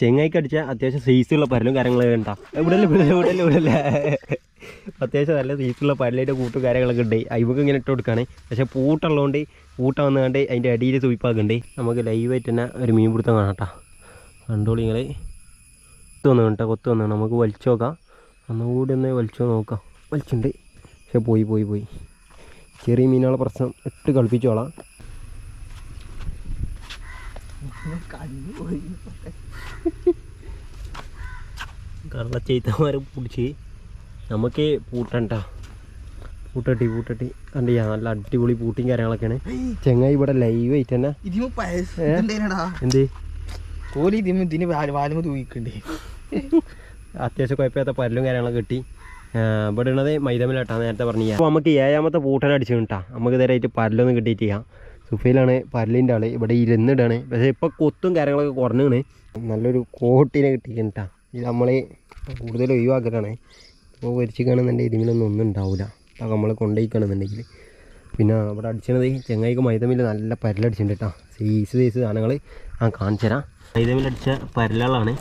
ചെങ്ങായിക്ക് അടിച്ച അത്യാവശ്യം സൈസുള്ള പരലും കാര്യങ്ങളൊക്കെ ഉണ്ടാ ഇവിടെ ഇവിടെ ഇവിടെ അത്യാവശ്യം നല്ല സൈസുള്ള പരലിന്റെ കൂട്ടും കാര്യങ്ങളൊക്കെ ഉണ്ട്. അയവൊക്കെ ഇങ്ങനെ ഇട്ട് കൊടുക്കുകയാണ് പക്ഷേ പൂട്ടുള്ളതുകൊണ്ട് പൂട്ട വന്നുകൊണ്ട് അതിന്റെ അടിയിൽ സൂയിപ്പാക്കുന്നുണ്ട് നമുക്ക് ലൈവായിട്ട് തന്നെ ഒരു മീൻ പിടുത്തം കാണാം കേട്ടോ കണ്ടോളി നിങ്ങൾ കൊത്ത് വന്നു കേട്ടോ കൊത്തു വന്നു നമുക്ക് വലിച്ചു നോക്കാം. ഒന്നുകൂടി ഒന്ന് വലിച്ചു നോക്കാം. വലിച്ചിട്ടുണ്ട് പക്ഷെ പോയി പോയി പോയി. ചെറിയ മീനുകളെ പ്രശ്നം ഇട്ട് കളിപ്പിച്ചോളാം. കള്ളച്ചെയ്ത്തമാരെ പിടിച്ച് നമുക്ക് പൂട്ടണ്ട പൂട്ടട്ടി പൂട്ടട്ടി കണ്ടിയാ നല്ല അടിപൊളി പൂട്ടിയും കാര്യങ്ങളൊക്കെയാണ് ചെങ്ങായി ഇവിടെ ലൈവ് ആയിട്ട് തന്നെ എന്ത് കോലി ഇതിന് ഇതിന് വാലുമ തൂക്കിക്കണ്ടേ അത്യാവശ്യം കുഴപ്പമില്ലാത്ത പരലും കാര്യങ്ങളൊക്കെ കിട്ടി ഇവിടെ ഉള്ളത് മൈതമിലാട്ടാ നേരത്തെ പറഞ്ഞു അപ്പോൾ നമുക്ക് ഏഴാമത്തെ പൂട്ടൻ അടിച്ചു കിട്ടാം നമുക്ക് ഇതുവരെയായിട്ട് പരലൊന്നും കിട്ടിയിട്ടില്ല സുഫയിലാണ് പരലിന്റെ ആൾ ഇവിടെ ഇരുന്നിടാണ്. പക്ഷേ ഇപ്പോൾ കൊത്തും കാര്യങ്ങളൊക്കെ കുറഞ്ഞാണ് നല്ലൊരു കോട്ടിനെ കിട്ടിയിട്ടാ ഇത് നമ്മൾ കൂടുതൽ ഒഴിവാക്കലാണ്. ഇപ്പോൾ പൊരിച്ചിക്കാണെന്നുണ്ടെങ്കിൽ ഇതിങ്ങനൊന്നും ഒന്നും ഉണ്ടാവില്ല അപ്പോൾ നമ്മൾ കൊണ്ടുപോയിക്കണമെന്നുണ്ടെങ്കിൽ പിന്നെ ഇവിടെ അടിച്ചത് ചെങ്ങായിക്ക് മൈതമില്ല നല്ല പരലടിച്ചിട്ടുണ്ട് കേട്ടോ സൈസ് സൈസ് സാധനങ്ങൾ ഞാൻ കാണിച്ചു തരാം മൈദമിൽ അടിച്ച പരലുകളാണ്